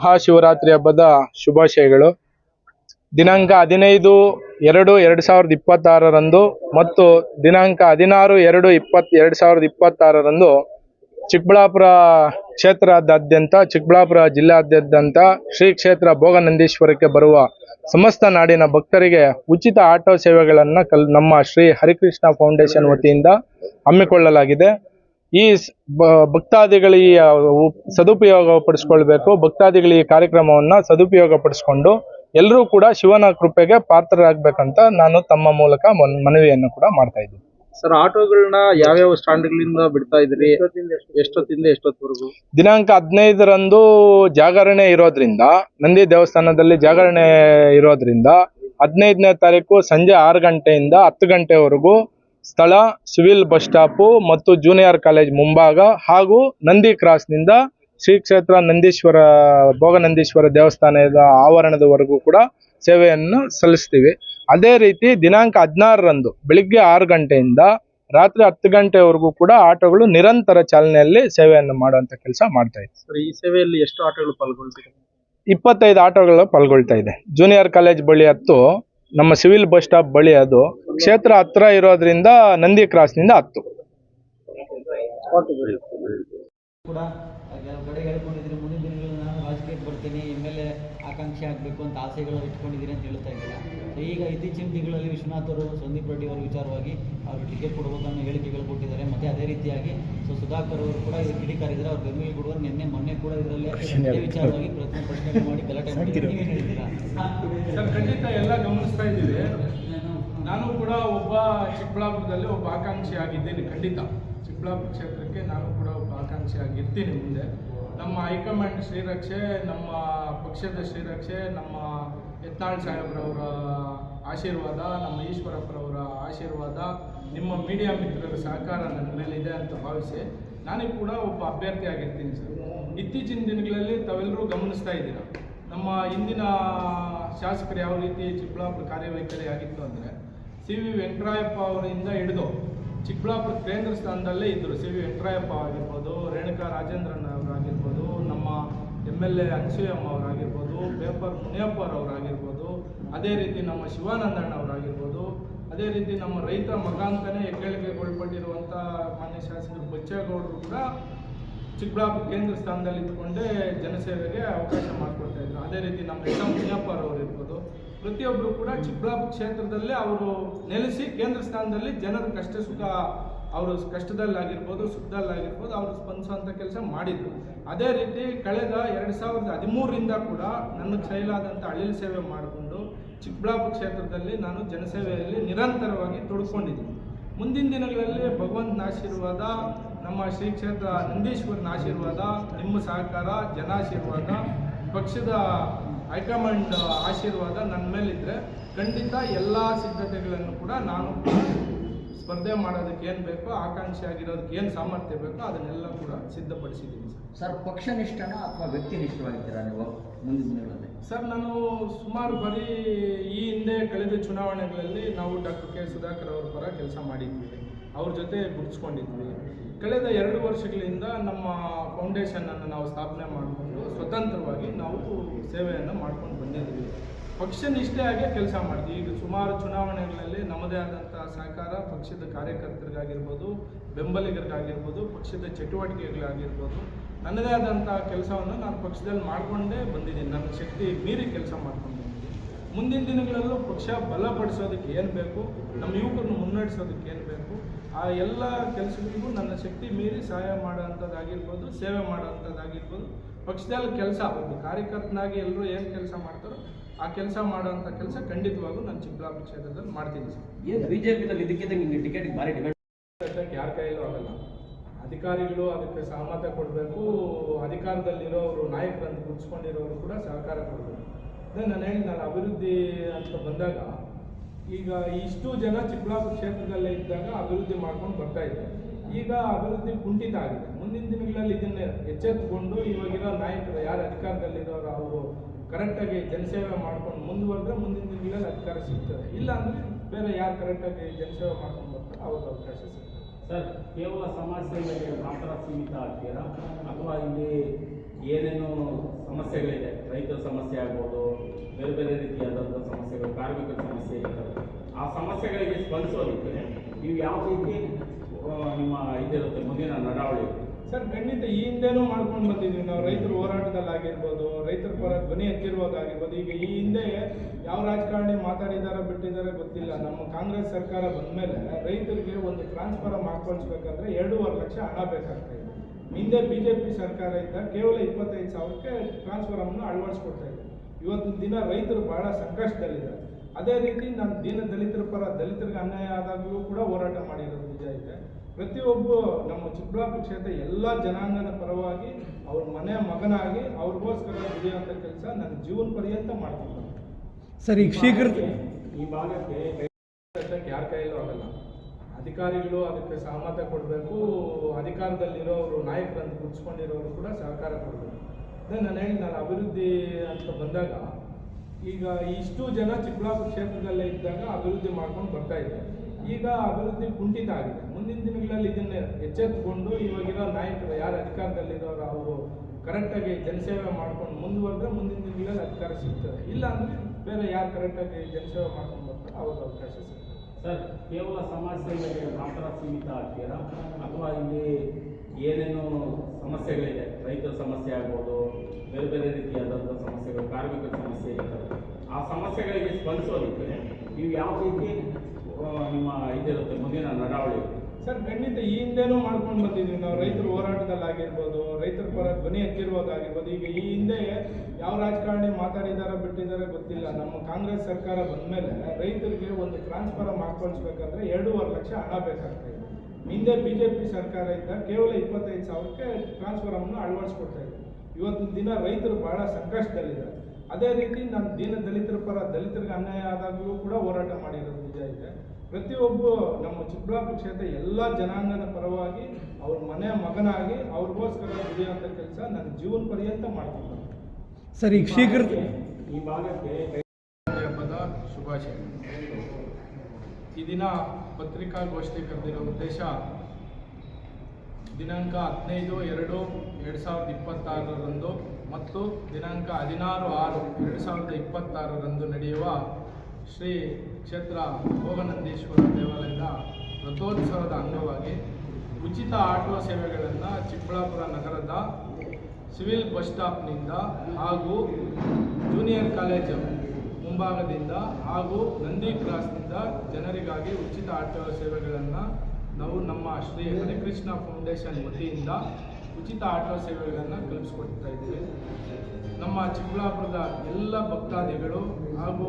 ಮಹಾಶಿವರಾತ್ರಿ ಹಬ್ಬದ ಶುಭಾಶಯಗಳು. ದಿನಾಂಕ ಹದಿನೈದು ಎರಡು ಎರಡು ಸಾವಿರದ ಇಪ್ಪತ್ತಾರರಂದು ಮತ್ತು ದಿನಾಂಕ ಹದಿನಾರು ಎರಡು ಇಪ್ಪತ್ ಎರಡು ಸಾವಿರದ ಇಪ್ಪತ್ತಾರರಂದು ಚಿಕ್ಕಬಳ್ಳಾಪುರ ಕ್ಷೇತ್ರದಾದ್ಯಂತ, ಚಿಕ್ಕಬಳ್ಳಾಪುರ ಜಿಲ್ಲಾದ್ಯಂತ ಶ್ರೀ ಕ್ಷೇತ್ರ ಭೋಗನಂದೀಶ್ವರಕ್ಕೆ ಬರುವ ಸಮಸ್ತ ನಾಡಿನ ಭಕ್ತರಿಗೆ ಉಚಿತ ಆಟೋ ಸೇವೆಗಳನ್ನು ನಮ್ಮ ಶ್ರೀ ಹರಿಕೃಷ್ಣ ಫೌಂಡೇಶನ್ ವತಿಯಿಂದ ಹಮ್ಮಿಕೊಳ್ಳಲಾಗಿದೆ. ಈ ಸ್- ಬ- ಭಕ್ತಾದಿಗಳು ಈ ಸದುಪಯೋಗ ಪಡಿಸ್ಕೊಳ್ಬೇಕು ಭಕ್ತಾದಿಗಳು ಈ ಕಾರ್ಯಕ್ರಮವನ್ನು ಸದುಪಯೋಗ ಪಡಿಸ್ಕೊಂಡು ಎಲ್ಲರೂ ಕೂಡ ಶಿವನ ಕೃಪೆಗೆ ಪಾತ್ರರಾಗಬೇಕಂತ ನಾನು ತಮ್ಮ ಮೂಲಕ ಮನ್- ಮನವಿಯನ್ನು ಕೂಡ ಮಾಡ್ತಾ ಇದ್ದೀನಿ. ಸರ್ ಆಟೋಗಳನ್ನ ಯಾವ್ಯಾವ ಸ್ಟ್ಯಾಂಡ್ಗಳಿಂದ ಬಿಡ್ತಾ ಇದ್ರಿ? ಎಷ್ಟೊತ್ತಿಂದ ಎಷ್ಟೊತ್ತವರೆಗೂ? ದಿನಾಂಕ ಹದಿನೈದರಂದು ಜಾಗರಣೆ ಇರೋದ್ರಿಂದ ನಂದಿ ದೇವಸ್ಥಾನದಲ್ಲಿ ಜಾಗರಣೆ ಇರೋದ್ರಿಂದ ಹದಿನೈದನೇ ತಾರೀಕು ಸಂಜೆ ಆರು ಗಂಟೆಯಿಂದ ಹತ್ತು ಗಂಟೆವರೆಗೂ ಸ್ಥಳ ಸಿವಿಲ್ ಬಸ್ ಸ್ಟಾಪು ಮತ್ತು ಜೂನಿಯರ್ ಕಾಲೇಜ್ ಮುಂಭಾಗ ಹಾಗೂ ನಂದಿ ಕ್ರಾಸ್ನಿಂದ ಶ್ರೀ ಕ್ಷೇತ್ರ ನಂದೀಶ್ವರ ಭೋಗನಂದೀಶ್ವರ ದೇವಸ್ಥಾನದ ಆವರಣದವರೆಗೂ ಕೂಡ ಸೇವೆಯನ್ನು ಸಲ್ಲಿಸ್ತೀವಿ. ಅದೇ ರೀತಿ ದಿನಾಂಕ ಹದಿನಾರರಂದು ಬೆಳಿಗ್ಗೆ ಆರು ಗಂಟೆಯಿಂದ ರಾತ್ರಿ ಹತ್ತು ಗಂಟೆವರೆಗೂ ಕೂಡ ಆಟೋಗಳು ನಿರಂತರ ಚಾಲನೆಯಲ್ಲಿ ಸೇವೆಯನ್ನು ಮಾಡುವಂತ ಕೆಲಸ ಮಾಡ್ತಾ ಇದೆ ಸರ್ ಈ ಸೇವೆಯಲ್ಲಿ ಎಷ್ಟು ಆಟೋಗಳು ಪಾಲ್ಗೊಳ್ತೀರಿ ಇಪ್ಪತ್ತೈದು ಆಟೋಗಳು ಪಾಲ್ಗೊಳ್ತಾ ಇದೆ. ಜೂನಿಯರ್ ಕಾಲೇಜ್ ಬಳಿ ಹತ್ತು ನಮ್ಮ ಸಿವಿಲ್ ಬಸ್ ಸ್ಟಾಪ್ ಬಳಿ ಅದು. ಕ್ಷೇತ್ರ ಹತ್ರ ಇರೋದ್ರಿಂದ ನಂದಿ ಕ್ರಾಸ್ನಿಂದ ಹತ್ತು. ಕೂಡ ಕಡೆ ಹೇಳ್ಕೊಂಡಿದ್ದೀರಿ. ಮುಂದಿನ ದಿನಗಳಲ್ಲಿ ನಾನು ರಾಜಕೀಯಕ್ಕೆ ಬರ್ತೀನಿ ಎಂ ಎಲ್ ಎ ಆಕಾಂಕ್ಷಿ ಆಗಬೇಕು ಅಂತ ಆಸೆಗಳು ಇಟ್ಕೊಂಡಿದ್ದೀರಿ ಅಂತ ಹೇಳ್ತಾ ಇದ್ದೀರಾ? ಈಗ ಇತ್ತೀಚಿನ ದಿನಗಳಲ್ಲಿ ವಿಶ್ವನಾಥ್ ಅವರು ಸಂದೀಪ್ ರೆಡ್ಡಿ ಅವರ ವಿಚಾರವಾಗಿ ಅವರು ಟಿಕೆಟ್ ಕೊಡಬೇಕನ್ನೋ ಹೇಳಿಕೆಗಳು ಕೊಟ್ಟಿದ್ದಾರೆ. ಮತ್ತೆ ಅದೇ ರೀತಿಯಾಗಿ ಸೊ ಸುಧಾಕರ್ ಅವರು ಕೂಡ ಇದು ಕಿಡಿಕಾರಿದ್ದಾರೆ. ಅವ್ರ ಬೆಂಬಲ ಕೊಡುವರು ನಿನ್ನೆ ಮೊನ್ನೆ ಕೂಡ ಇದರಲ್ಲಿ ಇದೇ ವಿಚಾರವಾಗಿ ಪ್ರಶ್ನೆ ಪ್ರಶ್ನೆಗಳು ಮಾಡಿ ಗಲಾಟೆ ಮಾಡಿದ್ದಾರೆ. ನೀವೇನು ಹೇಳ್ತೀರಾ? ಸರ್ ಖಂಡಿತ ಎಲ್ಲ ಗಮನಿಸ್ತಾ ಇದ್ದೀವಿ. ನಾನು ಕೂಡ ಒಬ್ಬ ಚಿಕ್ಕಬಳ್ಳಾಪುರದಲ್ಲಿ ಒಬ್ಬ ಆಕಾಂಕ್ಷಿ ಆಗಿದ್ದೇನೆ ಖಂಡಿತ. ಚಿಕ್ಕಬಳ್ಳಾಪುರ ಕ್ಷೇತ್ರಕ್ಕೆ ನಾನು ಕೂಡ ಆಗಿರ್ತೀನಿ ಮುಂದೆ. ನಮ್ಮ ಹೈಕಮಾಂಡ್ ಶ್ರೀರಕ್ಷೆ, ನಮ್ಮ ಪಕ್ಷದ ಶ್ರೀರಕ್ಷೆ, ನಮ್ಮ ಯತ್ನಾಳ್ ಸಾಹೇಬ್ರವರ ಆಶೀರ್ವಾದ, ನಮ್ಮ ಈಶ್ವರಪ್ಪರವರ ಆಶೀರ್ವಾದ, ನಿಮ್ಮ ಮೀಡಿಯಾ ಮಿತ್ರರ ಸಹಕಾರ ನನ್ನ ಮೇಲಿದೆ ಅಂತ ಭಾವಿಸಿ ನಾನು ಕೂಡ ಒಬ್ಬ ಅಭ್ಯರ್ಥಿ ಆಗಿರ್ತೀನಿ ಸರ್. ಇತ್ತೀಚಿನ ದಿನಗಳಲ್ಲಿ ತಾವೆಲ್ಲರೂ ಗಮನಿಸ್ತಾ ಇದ್ದೀರಾ? ನಮ್ಮ ಇಂದಿನ ಶಾಸಕರು ಯಾವ ರೀತಿ ಚಿಕ್ಕಬಳ್ಳಾಪುರ ಕಾರ್ಯವೈಖರಿ ಆಗಿತ್ತು ಅಂದರೆ ಸಿ ವಿ ವೆಂಕಟರಾಯಪ್ಪ ಅವರಿಂದ ಹಿಡಿದು ಚಿಕ್ಕಬಳ್ಳಾಪುರ ಕೇಂದ್ರ ಸ್ಥಾನದಲ್ಲೇ ಇದ್ದರು. ಸಿ ವಿ ವೆಂಕಟರಾಯಪ್ಪ ಆಗಿರ್ಬೋದು, ರೇಣುಕಾ ರಾಜೇಂದ್ರನ್ ಅವರಾಗಿರ್ಬೋದು, ನಮ್ಮ ಎಂ ಎಲ್ ಎ ಅನ್ಸೂಯಮ್ಮ ಅವರಾಗಿರ್ಬೋದು, ಪೇಪರ್ ಮುನಿಯಪ್ಪ ಅವರಾಗಿರ್ಬೋದು, ಅದೇ ರೀತಿ ನಮ್ಮ ಶಿವಾನಂದಣ್ಣ ಅವರಾಗಿರ್ಬೋದು, ಅದೇ ರೀತಿ ನಮ್ಮ ರೈತ ಮಗ ಅಂತಲೇ ಹೆಗ್ಗಳಿಕೆಗೊಳ್ಪಟ್ಟಿರುವಂಥ ಮಾನ್ಯ ಶಾಸಕರು ಬಚ್ಚೇಗೌಡರು ಕೂಡ ಚಿಕ್ಕಬಳ್ಳಾಪುರ ಕೇಂದ್ರ ಸ್ಥಾನದಲ್ಲಿ ಇದ್ದುಕೊಂಡೇ ಜನಸೇವೆಗೆ ಅವಕಾಶ ಮಾಡಿಕೊಡ್ತಾ ಇದ್ದರು ಅದೇ ರೀತಿ ನಮ್ಮ ಎಸ್ ಎಂ ಮುನಿಯಪ್ಪರವರು ಇರ್ಬೋದು ಪ್ರತಿಯೊಬ್ಬರು ಕೂಡ ಚಿಕ್ಕಬಳ್ಳಾಪುರ ಕ್ಷೇತ್ರದಲ್ಲೇ ಅವರು ನೆಲೆಸಿ ಕೇಂದ್ರ ಸ್ಥಾನದಲ್ಲಿ ಜನರ ಕಷ್ಟ ಸುಖ, ಅವರು ಕಷ್ಟದಲ್ಲಾಗಿರ್ಬೋದು, ಸುಖದಲ್ಲಾಗಿರ್ಬೋದು ಅವರು ಸ್ಪಂದಿಸುವಂಥ ಕೆಲಸ ಮಾಡಿದರು. ಅದೇ ರೀತಿ ಕಳೆದ ಎರಡು ಸಾವಿರದ ಹದಿಮೂರರಿಂದ ಕೂಡ ನನ್ನ ಕೈಲಾದಂಥ ಅಳಿಲ್ ಸೇವೆ ಮಾಡಿಕೊಂಡು ಚಿಕ್ಕಬಳ್ಳಾಪುರ ಕ್ಷೇತ್ರದಲ್ಲಿ ನಾನು ಜನಸೇವೆಯಲ್ಲಿ ನಿರಂತರವಾಗಿ ತೊಡಗಿಕೊಂಡಿದ್ದೀನಿ ಮುಂದಿನ ದಿನಗಳಲ್ಲಿ ಭಗವಂತನ ಆಶೀರ್ವಾದ, ನಮ್ಮ ಶ್ರೀ ಕ್ಷೇತ್ರ ನಂದೀಶ್ವರನ ಆಶೀರ್ವಾದ, ನಿಮ್ಮ ಸಹಕಾರ, ಜನಾಶೀರ್ವಾದ, ಪಕ್ಷದ ಹೈಕಮಾಂಡ್ ಆಶೀರ್ವಾದ ನನ್ನ ಮೇಲಿದ್ದರೆ ಖಂಡಿತ ಎಲ್ಲ ಸಿದ್ಧತೆಗಳನ್ನು ಕೂಡ ನಾನು ಸ್ಪರ್ಧೆ ಮಾಡೋದಕ್ಕೆ ಏನು ಬೇಕೋ ಆಕಾಂಕ್ಷೆ ಆಗಿರೋದಕ್ಕೆ ಏನು ಸಾಮರ್ಥ್ಯ ಬೇಕೋ ಅದನ್ನೆಲ್ಲ ಕೂಡ ಸಿದ್ಧಪಡಿಸಿದ್ದೀನಿ ಸರ್. ಸರ್ ಪಕ್ಷನಿಷ್ಠನ ಅಥವಾ ವ್ಯಕ್ತಿನಿಷ್ಠವಾಗಿದ್ದೀರಾ ನೀವು ಮುಂದಿನ ದಿನಗಳಲ್ಲಿ? ಸರ್ ನಾನು ಸುಮಾರು ಬರೀ ಈ ಹಿಂದೆ ಕಳೆದ ಚುನಾವಣೆಗಳಲ್ಲಿ ನಾವು ಡಾಕ್ಟರ್ ಕೆ ಸುಧಾಕರ್ ಅವರ ಪರ ಕೆಲಸ ಮಾಡಿದ್ವಿ. ಅವ್ರ ಜೊತೆ ಗುರುತಿಸ್ಕೊಂಡಿದ್ವಿ ಕಳೆದ ಎರಡು ವರ್ಷಗಳಿಂದ ನಮ್ಮ ಫೌಂಡೇಶನನ್ನು ನಾವು ಸ್ಥಾಪನೆ ಮಾಡಿಕೊಂಡು ಸ್ವತಂತ್ರವಾಗಿ ನಾವು ಸೇವೆಯನ್ನು ಮಾಡ್ಕೊಂಡು ಬಂದಿದ್ವಿ. ಪಕ್ಷ ಆಗಿ ಕೆಲಸ ಮಾಡ್ತೀವಿ. ಈಗ ಸುಮಾರು ಚುನಾವಣೆಗಳಲ್ಲಿ ನಮ್ಮದೇ ಆದಂಥ ಸಹಕಾರ ಪಕ್ಷದ ಕಾರ್ಯಕರ್ತರಿಗಾಗಿರ್ಬೋದು, ಬೆಂಬಲಿಗರಿಗಾಗಿರ್ಬೋದು, ಪಕ್ಷದ ಚಟುವಟಿಕೆಗಳಾಗಿರ್ಬೋದು, ನನ್ನದೇ ಆದಂಥ ಕೆಲಸವನ್ನು ನಾನು ಪಕ್ಷದಲ್ಲಿ ಮಾಡಿಕೊಂಡೇ ಬಂದಿದ್ದೀನಿ. ನನ್ನ ಶಕ್ತಿ ಮೀರಿ ಕೆಲಸ ಮಾಡ್ಕೊಂಡು ಮುಂದಿನ ದಿನಗಳಲ್ಲೂ ಪಕ್ಷ ಬಲಪಡಿಸೋದಕ್ಕೆ ಏನು ಬೇಕು, ನಮ್ಮ ಯುವಕರನ್ನು ಮುನ್ನಡೆಸೋದಕ್ಕೆ ಏನು ಬೇಕು ಆ ಎಲ್ಲ ಕೆಲಸಗಳಿಗೂ ನನ್ನ ಶಕ್ತಿ ಮೀರಿ ಸಹಾಯ ಮಾಡೋವಂಥದ್ದಾಗಿರ್ಬೋದು ಸೇವೆ ಮಾಡೋವಂಥದ್ದಾಗಿರ್ಬೋದು ಪಕ್ಷದಲ್ಲಿ ಕೆಲಸ ಒಬ್ಬ ಕಾರ್ಯಕರ್ತನಾಗಿ ಎಲ್ಲರೂ ಏನು ಕೆಲಸ ಮಾಡ್ತಾರೋ ಆ ಕೆಲಸ ಮಾಡೋವಂಥ ಕೆಲಸ ಖಂಡಿತವಾಗೂ ನಾನು ಚಿಕ್ಕಬಳ್ಳಾಪುರ ಕ್ಷೇತ್ರದಲ್ಲಿ ಮಾಡ್ತೀನಿ ಸರ್. ಏನು ಬಿಜೆಪಿನಲ್ಲಿ ಇದಕ್ಕಿಂತ ನಿಮಗೆ ಟಿಕೆಟ್ ಭಾರಿ ಡಿಮ್ಯಾಂಡ್ ಯಾರ ಕೈಯಲ್ಲೂ ಆಗಲ್ಲ. ಅಧಿಕಾರಿಗಳು ಅದಕ್ಕೆ ಸಹಮತ ಕೊಡಬೇಕು. ಅಧಿಕಾರದಲ್ಲಿರೋರು ನಾಯಕರನ್ನು ಗುರುತಿಸ್ಕೊಂಡಿರೋರು ಕೂಡ ಸಹಕಾರ ಕೊಡಬೇಕು. ಅದೇ ನಾನು ಹೇಳಿದ್ನಲ್ಲ ಅಭಿವೃದ್ಧಿ ಅಂತ ಬಂದಾಗ ಈಗ ಇಷ್ಟು ಜನ ಚಿಕ್ಕಬಳ್ಳಾಪುರ ಕ್ಷೇತ್ರದಲ್ಲೇ ಇದ್ದಾಗ ಅಭಿವೃದ್ಧಿ ಮಾಡ್ಕೊಂಡು ಬರ್ತಾ ಇದ್ದಾರೆ ಈಗ ಅಭಿವೃದ್ಧಿ ಕುಂಠಿತ ಆಗಿದೆ. ಮುಂದಿನ ದಿನಗಳಲ್ಲಿ ಇದನ್ನ ಎಚ್ಚೆತ್ತುಕೊಂಡು ಇವಾಗಿರೋ ನಾಯಕರು ಯಾರು ಅಧಿಕಾರದಲ್ಲಿರೋರು ಅವರು ಕರೆಕ್ಟಾಗಿ ಜನಸೇವೆ ಮಾಡ್ಕೊಂಡು ಮುಂದುವರೆದ್ರೆ ಮುಂದಿನ ದಿನಗಳಲ್ಲಿ ಅಧಿಕಾರ ಸಿಗ್ತದೆ. ಇಲ್ಲ ಅಂದರೆ ಬೇರೆ ಯಾರು ಕರೆಕ್ಟಾಗಿ ಜನಸೇವೆ ಮಾಡ್ಕೊಂಡು ಬರ್ತಾರೆ ಅವ್ರಿಗೆ ಅವಕಾಶ ಸಿಗ್ತದೆ. ಸರ್, ಕೇವಲ ಸಮಾಜ ಸೇವೆಗೆ ಮಾತ್ರ ಸೀಮಿತ ಆಗ್ತೀರಾ? ಅಥವಾ ಇಲ್ಲಿ ಏನೇನು ಸಮಸ್ಯೆಗಳಿದೆ. ರೈತರ ಸಮಸ್ಯೆ ಆಗ್ಬೋದು, ಬೇರೆ ಬೇರೆ ರೀತಿಯಾದಂಥ ಸಮಸ್ಯೆಗಳು ಕಾರ್ಮಿಕರ ಸಮಸ್ಯೆ ಇರ್ತವೆ. ಆ ಸಮಸ್ಯೆಗಳಿಗೆ ಸ್ಪಂದಿಸೋದಕ್ಕೆ ನೀವು ಯಾವ ರೀತಿ ನಿಮ್ಮ ಇದಿರುತ್ತೆ, ಮುಂದಿನ ನಡಾವಳಿ ಸರ್, ಖಂಡಿತ ಈ ಹಿಂದೆನೂ ಮಾಡ್ಕೊಂಡು ಬಂದಿದ್ವಿ ನಾವು ರೈತರ ಹೋರಾಟದಲ್ಲಾಗಿರ್ಬೋದು ರೈತರ ಪರ ಧ್ವನಿ ಹತ್ತಿರುವುದಾಗಿರ್ಬೋದು ಈಗ ಈ ಹಿಂದೆ ಯಾವ ರಾಜಕಾರಣಿ ಮಾತಾಡಿದಾರ ಬಿಟ್ಟಿದ್ದಾರೆ ಗೊತ್ತಿಲ್ಲ. ನಮ್ಮ ಕಾಂಗ್ರೆಸ್ ಸರ್ಕಾರ ಬಂದ ಮೇಲೆ ರೈತರಿಗೆ ಒಂದು ಟ್ರಾನ್ಸ್ಫರ್ ಹಾಕೊಳ್ಸ್ಬೇಕಂದ್ರೆ ಎರಡೂವರೆ ಲಕ್ಷ ಹಣ ಬೇಕಾಗ್ತಾ ಇದೆ. ಹಿಂದೆ ಬಿ ಜೆ ಪಿ ಸರ್ಕಾರ ಇದ್ದ ಕೇವಲ ಇಪ್ಪತ್ತೈದು ಸಾವಿರಕ್ಕೆ ಟ್ರಾನ್ಸ್ಫಾರಮ್ನ ಅಳವಡಿಸ್ಕೊಡ್ತಾ ಇದೆ ಇವತ್ತಿನ ದಿನ ರೈತರು ಬಹಳ ಸಂಕಷ್ಟದಲ್ಲಿದ್ದಾರೆ. ಅದೇ ರೀತಿ ನಾನು ದೀನ ದಲಿತರ ಪರ ದಲಿತರಿಗೆ ಅನ್ಯಾಯ ಆದಾಗಲೂ ಕೂಡ ಹೋರಾಟ ಮಾಡಿರೋದು ನಿಜ ಇದೆ. ಪ್ರತಿಯೊಬ್ಬ ನಮ್ಮ ಚಿಕ್ಕಬಳ್ಳಾಪುರ ಕ್ಷೇತ್ರ ಎಲ್ಲ ಜನಾಂಗದ ಪರವಾಗಿ ಅವ್ರ ಮನೆ ಮಗನಾಗಿ ಅವ್ರಿಗೋಸ್ಕರ ದುಡಿಯುವಂಥ ಕೆಲಸ ನನ್ನ ಜೀವನ ಪರ್ಯಂತ ಮಾಡ್ತೀನಿ ಸರಿ ಈಗ ಶೀಘ್ರ ಈ ಭಾಗಕ್ಕೆ ಯಾರ ಕೈಯಲ್ಲೂ ಆಗಲ್ಲ. ಅಧಿಕಾರಿಗಳು ಅದಕ್ಕೆ ಸಹಮತ ಕೊಡಬೇಕು. ಅಧಿಕಾರದಲ್ಲಿರೋರು ನಾಯಕರನ್ನು ಗುರ್ಸ್ಕೊಂಡಿರೋರು ಕೂಡ ಸಹಕಾರ ಕೊಡಬೇಕು. ಅದೇ ನಾನು ಹೇಳಿದ್ನಲ್ಲ ಅಭಿವೃದ್ಧಿ ಅಂತ ಬಂದಾಗ ಈಗ ಇಷ್ಟು ಜನ ಚಿಕ್ಕಬಳ್ಳಾಪುರ ಕ್ಷೇತ್ರದಲ್ಲೇ ಇದ್ದಾಗ ಅಭಿವೃದ್ಧಿ ಮಾಡ್ಕೊಂಡು ಬರ್ತಾ ಇದ್ದಾರೆ ಈಗ ಅಭಿವೃದ್ಧಿ ಕುಂಠಿತ ಆಗಿದೆ. ಮುಂದಿನ ದಿನಗಳಲ್ಲಿ ಇದನ್ನೇ ಎಚ್ಚೆತ್ತುಕೊಂಡು ಇವಾಗಿರೋ ನಾಯಕರು ಯಾರು ಅಧಿಕಾರದಲ್ಲಿರೋರು, ಅವರು ಕರೆಕ್ಟಾಗಿ ಜನಸೇವೆ ಮಾಡ್ಕೊಂಡು ಮುಂದುವರೆದ್ರೆ ಮುಂದಿನ ದಿನಗಳಲ್ಲಿ ಅಧಿಕಾರ ಸಿಗ್ತದೆ. ಇಲ್ಲ ಅಂದರೆ ಬೇರೆ ಯಾರು ಕರೆಕ್ಟಾಗಿ ಜನಸೇವೆ ಮಾಡ್ಕೊಂಡು ಬರ್ತಾರೆ ಅವ್ರಿಗೆ ಅವಕಾಶ ಸಿಗ್ತದೆ. ಸರ್, ಕೇವಲ ಸಮಸ್ಯೆಗಳಿಗೆ ಮಾತ್ರ ಸೀಮಿತ ಆಗ್ತೀರಾ? ಅಥವಾ ಇಲ್ಲಿ ಏನೇನು ಸಮಸ್ಯೆಗಳಿದೆ? ರೈತರ ಸಮಸ್ಯೆ ಆಗ್ಬೋದು, ಬೇರೆ ಬೇರೆ ರೀತಿಯಾದಂಥ ಸಮಸ್ಯೆಗಳು ಕಾರ್ಮಿಕ ಸಮಸ್ಯೆ ಇರ್ತವೆ ಆ ಸಮಸ್ಯೆಗಳಿಗೆ ಸ್ಪಂದಿಸೋದಕ್ಕೆ ನೀವು ಯಾವ ರೀತಿ ನಿಮ್ಮ ಇದಿರುತ್ತೆ, ಮುಂದಿನ ನಡಾವಳಿ ಸರ್, ಖಂಡಿತ ಈ ಹಿಂದೆನೂ ಮಾಡ್ಕೊಂಡು ಬಂದಿದ್ದೀವಿ. ನಾವು ರೈತರ ಹೋರಾಟದಲ್ಲಿ ಆಗಿರ್ಬೋದು, ರೈತರ ಪರ ಧ್ವನಿ ಎತ್ತಿರುವುದಾಗಿರ್ಬೋದು ಈಗ ಈ ಹಿಂದೆ ಯಾವ ರಾಜಕಾರಣಿ ಮಾತಾಡಿದಾರೋ ಬಿಟ್ಟಿದ್ದಾರೆ ಗೊತ್ತಿಲ್ಲ. ನಮ್ಮ ಕಾಂಗ್ರೆಸ್ ಸರ್ಕಾರ ಬಂದ ಮೇಲೆ ರೈತರಿಗೆ ಒಂದು ಟ್ರಾನ್ಸ್ಫಾರಮ್ ಮಾಡ್ಕೊಳ್ಸ್ಬೇಕಾದ್ರೆ ಎರಡೂವರೆ ಲಕ್ಷ ಹಣ ಬೇಕಾಗ್ತದೆ ಹಿಂದೆ ಬಿ ಜೆ ಪಿ ಸರ್ಕಾರ ಇದ್ದ ಕೇವಲ ಇಪ್ಪತ್ತೈದು ಸಾವಿರಕ್ಕೆ ಟ್ರಾನ್ಸ್ಫಾರಮ್ನ ಅಳವಡಿಸ್ಕೊಡ್ತಾ ಇದ್ದರು ಇವತ್ತಿನ ದಿನ ರೈತರು ಬಹಳ ಸಂಕಷ್ಟದಲ್ಲಿದ್ದಾರೆ. ಅದೇ ರೀತಿ ನಮ್ಮ ದೀನ ದಲಿತರ ಪರ ದಲಿತರಿಗೆ ಅನ್ಯಾಯ ಆದಾಗಲೂ ಕೂಡ ಹೋರಾಟ ಮಾಡಿರೋದು ನಿಜ ಇದೆ. ಪ್ರತಿಯೊಬ್ಬ ನಮ್ಮ ಚಿಕ್ಕಬಳ್ಳಾಪುರ ಕ್ಷೇತ್ರ ಎಲ್ಲ ಜನಾಂಗದ ಪರವಾಗಿ ಅವ್ರ ಮನೆ ಮಗನಾಗಿ ಅವ್ರಿಗೋಸ್ಕರ ದುಡಿಯುವಂಥ ಕೆಲಸ ನನ್ನ ಜೀವನ ಪರ್ಯಂತ ಮಾಡ್ತೀನಿ ಸರಿ ಶೀಘ್ರ ಈ ಭಾಗಕ್ಕೆ ಹಬ್ಬದ ಶುಭಾಶಯ. ಈ ದಿನ ಪತ್ರಿಕಾಗೋಷ್ಠಿ ಕರೆದಿರೋ ಉದ್ದೇಶ ದಿನಾಂಕ ಹದಿನೈದು ಎರಡು ಎರಡು ಸಾವಿರದ ಇಪ್ಪತ್ತಾರರಂದು ಮತ್ತು ದಿನಾಂಕ ಹದಿನಾರು ಆರು ಎರಡು ಸಾವಿರದ ಇಪ್ಪತ್ತಾರರಂದು ನಡೆಯುವ ಶ್ರೀ ಕ್ಷೇತ್ರ ಭೋಗನಂದೀಶ್ವರ ದೇವಾಲಯದ ರಥೋತ್ಸವದ ಅಂಗವಾಗಿ ಉಚಿತ ಆಟೋ ಸೇವೆಗಳನ್ನು ಚಿಕ್ಕಬಳ್ಳಾಪುರ ನಗರದ ಸಿವಿಲ್ ಬಸ್ ಸ್ಟಾಪ್ನಿಂದ ಹಾಗೂ ಜೂನಿಯರ್ ಕಾಲೇಜು ಮುಂಭಾಗದಿಂದ ಹಾಗೂ ನಂದಿ ಕ್ರಾಸ್ನಿಂದ ಜನರಿಗಾಗಿ ಉಚಿತ ಆಟೋ ಸೇವೆಗಳನ್ನು ನಾವು ನಮ್ಮ ಶ್ರೀ ಹರಿಕೃಷ್ಣ ಫೌಂಡೇಶನ್ ವತಿಯಿಂದ ಉಚಿತ ಆಟೋ ಸೇವೆಗಳನ್ನು ಕಲ್ಪಿಸ್ಕೊಡ್ತಾ ಇದ್ದೀವಿ. ನಮ್ಮ ಚಿಕ್ಕಬಳ್ಳಾಪುರದ ಎಲ್ಲ ಭಕ್ತಾದಿಗಳು ಹಾಗೂ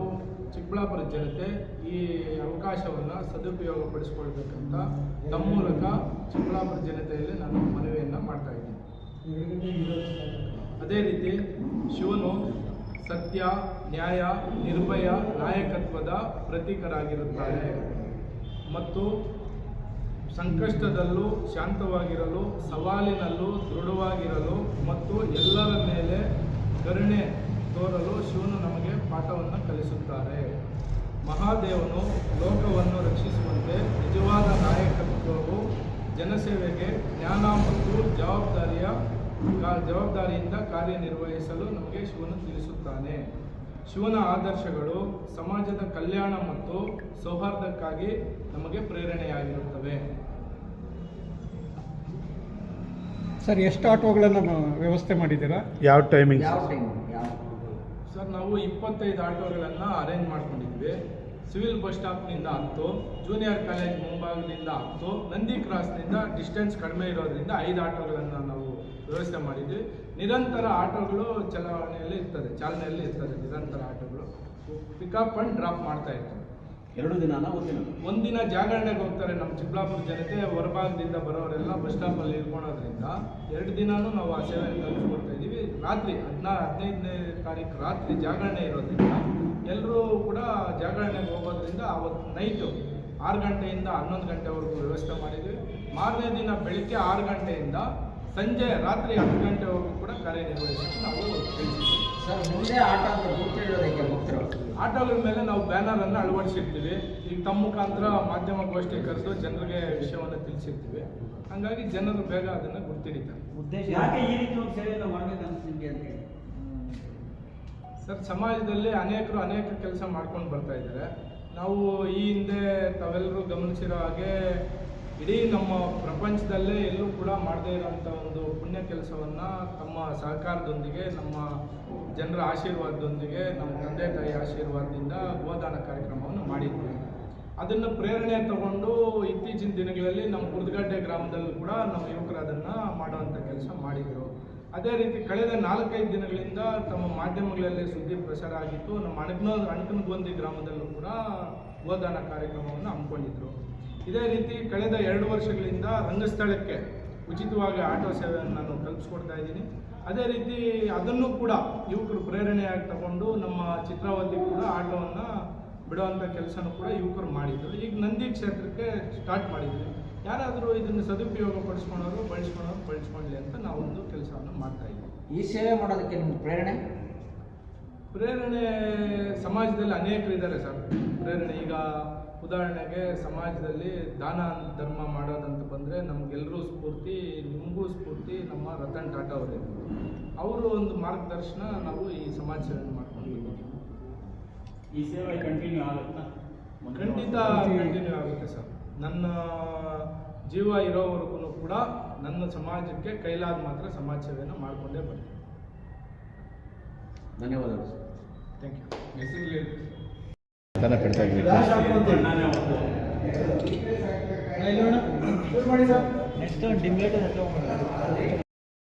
ಚಿಕ್ಕಬಳ್ಳಾಪುರ ಜನತೆ ಈ ಅವಕಾಶವನ್ನು ಸದುಪಯೋಗಪಡಿಸ್ಕೊಳ್ಬೇಕಂತ ತಮ್ಮ ಮೂಲಕ ಚಿಕ್ಕಬಳ್ಳಾಪುರ ಜನತೆಯಲ್ಲಿ ನಾನು ಮನವಿಯನ್ನು ಮಾಡ್ತಾ ಇದ್ದೀನಿ. ಅದೇ ರೀತಿ ಶಿವನು ಸತ್ಯ, ನ್ಯಾಯ, ನಿರ್ಭಯ, ನಾಯಕತ್ವದ ಪ್ರತೀಕರಾಗಿರುತ್ತಾರೆ. ಮತ್ತು ಸಂಕಷ್ಟದಲ್ಲೂ, ಶಾಂತವಾಗಿರಲು, ಸವಾಲಿನಲ್ಲೂ, ದೃಢವಾಗಿರಲು ಮತ್ತು ಎಲ್ಲರ ಮೇಲೆ ಕರುಣೆ ತೋರಲು ಶಿವನು ನಮಗೆ ಪಾಠವನ್ನು ಕಲಿಸುತ್ತಾರೆ. ಮಹಾದೇವನು ಲೋಕವನ್ನು ರಕ್ಷಿಸುವಂತೆ ನಿಜವಾದ ನಾಯಕತ್ವವು ಜನಸೇವೆಗೆ ಜ್ಞಾನ ಮತ್ತು ಜವಾಬ್ದಾರಿಯ ಕಾ- ಜವಾಬ್ದಾರಿಯಿಂದ ಕಾರ್ಯನಿರ್ವಹಿಸಲು ನಮಗೆ ಶಿವನು ತಿಳಿಸುತ್ತಾನೆ. ಶಿವನ ಆದರ್ಶಗಳು ಸಮಾಜದ ಕಲ್ಯಾಣ ಮತ್ತು ಸೌಹಾರ್ದಕ್ಕಾಗಿ ನಮಗೆ ಪ್ರೇರಣೆಯಾಗಿರುತ್ತವೆ. ಸರ್ ಎಷ್ಟು ಆಟೋಗಳನ್ನು ವ್ಯವಸ್ಥೆ ಮಾಡಿದ್ದೀರಾ? ಯಾವ ಟೈಮಿಂಗ್ ಯಾವ ಟೈಮ್ ಯಾವ ಸರ್, ನಾವು ಇಪ್ಪತ್ತೈದು ಆಟೋಗಳನ್ನು ಅರೇಂಜ್ ಮಾಡ್ಕೊಂಡಿದ್ವಿ ಸಿವಿಲ್ ಬಸ್ ಸ್ಟಾಪ್ನಿಂದ ಹತ್ತು ಜೂನಿಯರ್ ಕಾಲೇಜ್ ಮುಂಭಾಗದಿಂದ ಹತ್ತು, ನಂದಿ ಕ್ರಾಸ್ನಿಂದ ಡಿಸ್ಟೆನ್ಸ್ ಕಡಿಮೆ ಇರೋದ್ರಿಂದ ಐದು ಆಟೋಗಳನ್ನು ನಾವು ವ್ಯವಸ್ಥೆ ಮಾಡಿದ್ವಿ ನಿರಂತರ ಆಟೋಗಳು ಚಲಾವಣೆಯಲ್ಲಿ ಇರ್ತದೆ, ಚಾಲನೆಯಲ್ಲಿ ಇರ್ತದೆ, ನಿರಂತರ ಆಟೋಗಳು. ಪಿಕಪ್ ಆ್ಯಂಡ್ ಡ್ರಾಪ್ ಮಾಡ್ತಾ ಇರ್ತದೆ ಎರಡು ದಿನ ಒಂದಿನ ಒಂದಿನ ಜಾಗರಣೆಗೆ ಹೋಗ್ತಾರೆ ನಮ್ಮ ಚಿಕ್ಕಬಳ್ಳಾಪುರ ಜನತೆ ಹೊರಭಾಗದಿಂದ ಬರೋರೆಲ್ಲ ಬಸ್ ಸ್ಟಾಪಲ್ಲಿ ಇಳ್ಕೊಳೋದ್ರಿಂದ ಎರಡು ದಿನಾನೂ ನಾವು ಆ ಸೇವೆಯನ್ನು ಕಲ್ಪಿಸ್ಕೊಡ್ತಾ ಇದ್ದೀವಿ. ರಾತ್ರಿ ಹದಿನಾರು ಹದಿನೈದನೇ ತಾರೀಕು ರಾತ್ರಿ ಜಾಗರಣೆ ಇರೋದ್ರಿಂದ ಎಲ್ಲರೂ ಕೂಡ ಜಾಗರಣೆಗೆ ಹೋಗೋದ್ರಿಂದ ಅವತ್ತು ನೈಟು ಆರು ಗಂಟೆಯಿಂದ ಹನ್ನೊಂದು ಗಂಟೆವರೆಗೂ ವ್ಯವಸ್ಥೆ ಮಾಡಿದ್ವಿ. ಮಾರನೇ ದಿನ ಬೆಳಿಗ್ಗೆ ಆರು ಗಂಟೆಯಿಂದ ಸಂಜೆ ರಾತ್ರಿ ಹತ್ತು ಗಂಟೆವರೆಗೂ ಕೂಡ ಕಾರ್ಯನಿರ್ವಹಿಸಿ ನಾವು ತಿಳಿಸಿದ್ದೀವಿ ಸರ್ ಮುಂದೆ ಆಟ ಆಟೋಗಳ ಮೇಲೆ ನಾವು ಬ್ಯಾನರ್ ಅನ್ನು ಅಳವಡಿಸಿರ್ತೀವಿ ಈಗ ತಮ್ಮ ಮುಖಾಂತರ ಮಾಧ್ಯಮ ಗೋಷ್ಠಿ ಕರೆದು ಜನರಿಗೆ ವಿಷಯವನ್ನು ತಿಳಿಸಿರ್ತೀವಿ. ಹಂಗಾಗಿ ಜನರು ಬೇಗ ಅದನ್ನು ಗುರ್ತಿಡಿತಾರೆ ಉದ್ದೇಶ ಯಾಕೆ ಈ ರೀತಿ ಒಂದು ಸೇವೆಯನ್ನು ಅಂತ ಹೇಳಿ? ಸರ್ ಸಮಾಜದಲ್ಲಿ ಅನೇಕರು ಅನೇಕ ಕೆಲಸ ಮಾಡ್ಕೊಂಡು ಬರ್ತಾ ಇದ್ದಾರೆ. ನಾವು ಈ ಹಿಂದೆ ತಾವೆಲ್ಲರೂ ಗಮನಿಸಿರೋ ಹಾಗೆ ಇಡೀ ನಮ್ಮ ಪ್ರಪಂಚದಲ್ಲೇ ಎಲ್ಲೂ ಕೂಡ ಮಾಡದೇ ಇರೋಂಥ ಒಂದು ಪುಣ್ಯ ಕೆಲಸವನ್ನು ತಮ್ಮ ಸಹಕಾರದೊಂದಿಗೆ ನಮ್ಮ ಜನರ ಆಶೀರ್ವಾದದೊಂದಿಗೆ ನಮ್ಮ ತಂದೆ ತಾಯಿ ಆಶೀರ್ವಾದದಿಂದ ಗೋದಾನ ಕಾರ್ಯಕ್ರಮವನ್ನು ಮಾಡಿದ್ವಿ. ಅದನ್ನು ಪ್ರೇರಣೆ ತಗೊಂಡು ಇತ್ತೀಚಿನ ದಿನಗಳಲ್ಲಿ ನಮ್ಮ ಕುರ್ದಗಡ್ಡೆ ಗ್ರಾಮದಲ್ಲೂ ಕೂಡ ನಮ್ಮ ಯುವಕರು ಅದನ್ನು ಮಾಡುವಂಥ ಕೆಲಸ ಮಾಡಿದರು. ಅದೇ ರೀತಿ ಕಳೆದ ನಾಲ್ಕೈದು ದಿನಗಳಿಂದ ತಮ್ಮ ಮಾಧ್ಯಮಗಳಲ್ಲಿ ಸುದ್ದಿ ಪ್ರಸಾರ ಆಗಿತ್ತು. ನಮ್ಮ ಅಣಕನ, ಅಣಕನಗೊಂದಿ ಗ್ರಾಮದಲ್ಲೂ ಕೂಡ ಗೋದಾನ ಕಾರ್ಯಕ್ರಮವನ್ನು ಹಮ್ಮಿಕೊಂಡಿದ್ರು. ಇದೇ ರೀತಿ ಕಳೆದ ಎರಡು ವರ್ಷಗಳಿಂದ ರಂಗಸ್ಥಳಕ್ಕೆ ಉಚಿತವಾಗಿ ಆಟೋ ಸೇವೆಯನ್ನು ನಾನು ಕಲ್ಪಿಸ್ಕೊಡ್ತಾ ಇದ್ದೀನಿ. ಅದೇ ರೀತಿ ಅದನ್ನು ಕೂಡ ಯುವಕರು ಪ್ರೇರಣೆಯಾಗಿ ತಗೊಂಡು ನಮ್ಮ ಚಿತ್ರಾವತಿ ಕೂಡ ಆಟೋವನ್ನು ಬಿಡುವಂಥ ಕೆಲಸನೂ ಕೂಡ ಯುವಕರು ಮಾಡಿದ್ರು. ಈಗ ನಂದಿ ಕ್ಷೇತ್ರಕ್ಕೆ ಸ್ಟಾರ್ಟ್ ಮಾಡಿದ್ವಿ. ಯಾರಾದರೂ ಇದನ್ನು ಸದುಪಯೋಗ ಪಡಿಸ್ಕೊಳೋರು ಬಳಸ್ಕೊಳೋರು ಬಳಸ್ಕೊಳ್ಳಿ ಅಂತ ನಾವೊಂದು ಕೆಲಸವನ್ನು ಮಾಡ್ತಾ ಇದ್ದೀವಿ ಈ ಸೇವೆ ಮಾಡೋದಕ್ಕೆ ನಿಮ್ಗೆ ಪ್ರೇರಣೆ? ಪ್ರೇರಣೆ ಸಮಾಜದಲ್ಲಿ ಅನೇಕರು ಇದ್ದಾರೆ ಸರ್. ಪ್ರೇರಣೆ ಈಗ ಉದಾಹರಣೆಗೆ ಸಮಾಜದಲ್ಲಿ ದಾನ ಧರ್ಮ ಮಾಡೋದಂತ ಬಂದರೆ ನಮಗೆಲ್ಲರೂ ಸ್ಫೂರ್ತಿ ನಿಮಗೂ ಸ್ಫೂರ್ತಿ ನಮ್ಮ ರತನ್ ಟಾಟಾ ಅವರೇ. ಅವರು ಒಂದು ಮಾರ್ಗದರ್ಶನ ನಾವು ಈ ಸಮಾಜ ಸೇವೆ ಮಾಡ್ಕೊಂಡಿದ್ದೀವಿ ಈ ಸೇವೆ ಕಂಟಿನ್ಯೂ ಆಗುತ್ತಾ? ಖಂಡಿತ ಕಂಟಿನ್ಯೂ ಆಗುತ್ತೆ ಸರ್. ನನ್ನ ಜೀವ ಇರೋವರೆಗೂ ಕೂಡ ನನ್ನ ಸಮಾಜಕ್ಕೆ ಕೈಲಾದ ಮಾತ್ರ ಸಮಾಜ ಸೇವೆಯನ್ನು ಮಾಡಿಕೊಂಡೇ ಬರ್ತೀನಿ. ಧನ್ಯವಾದಗಳು ಸರ್. ಥ್ಯಾಂಕ್ ಯು ಬಣ್ಣನೇ ಒಂದು ನೆಕ್ಸ್ಟ್ ಡಿಮ್ಲೇಟ್